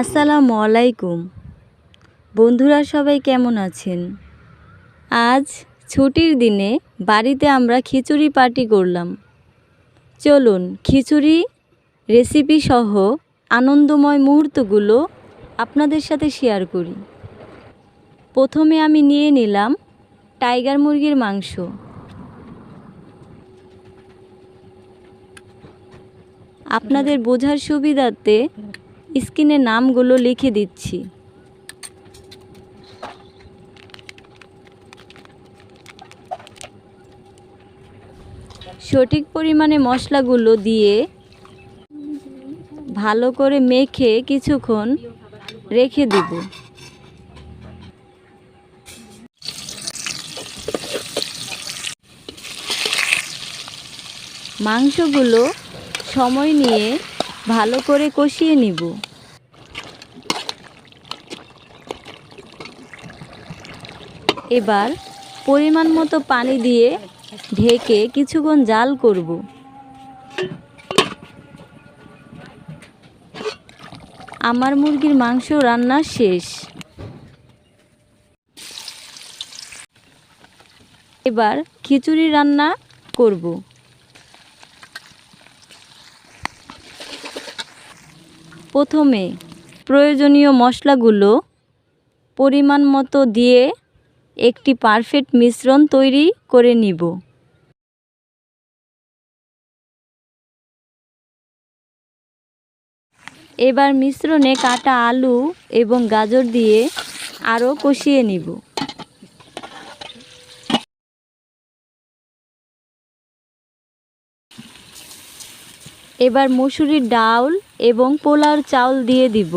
আসসালামু আলাইকুম। বন্ধুরা সবাই কেমন আছেন? আজ ছুটির দিনে বাড়িতে আমরা খিচুড়ি পার্টি করলাম। চলুন খিচুড়ি রেসিপি সহ আনন্দময় মুহূর্তগুলো আপনাদের সাথে শেয়ার করি। প্রথমে আমি নিয়ে নিলাম টাইগার মুরগির মাংস। আপনাদের বোঝার সুবিধার্থে স্ক্রিনে নামগুলো লিখে দিচ্ছি। সঠিক পরিমাণে মশলাগুলো দিয়ে ভালো করে মেখে কিছুক্ষণ রেখে দেব। মাংসগুলো সময় নিয়ে ভালো করে কষিয়ে নিব। এবার পরিমাণ মতো পানি দিয়ে ঢেকে কিছুক্ষণ জাল করব। আমার মুরগির মাংস রান্না শেষ। এবার খিচুড়ি রান্না করব। প্রথমে প্রয়োজনীয় মশলাগুলো পরিমাণ মতো দিয়ে একটি পারফেক্ট মিশ্রণ তৈরি করে নিব। এবার মিশ্রণে কাটা আলু এবং গাজর দিয়ে আরও কষিয়ে নিব। এবার মসুরির ডাউল এবং পোলার চাউল দিয়ে দিব।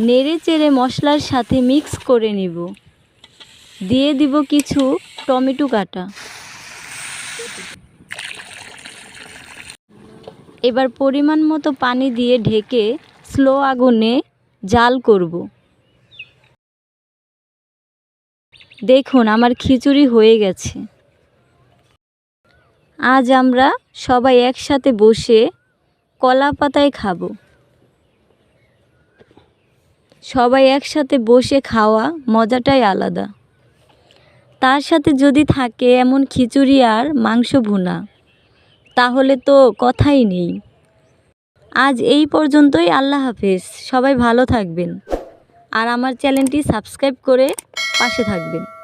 নেড়ে চেড়ে মশলার সাথে মিক্স করে নিব। দিয়ে দিব কিছু টমেটো কাটা। এবার পরিমাণ মতো পানি দিয়ে ঢেকে স্লো আগুনে জাল করব। দেখুন, আমার খিচুড়ি হয়ে গেছে। আজ আমরা সবাই একসাথে বসে কলা পাতায় খাব। সবাই একসাথে বসে খাওয়া মজাটাই আলাদা। তার সাথে যদি থাকে এমন খিচুড়ি আর মাংস ভুনা, তাহলে তো কথাই নেই। আজ এই পর্যন্তই, আল্লাহ হাফেজ। সবাই ভালো থাকবেন। আর আমার চ্যানেলটি সাবস্ক্রাইব করে পাশে থাকবেন।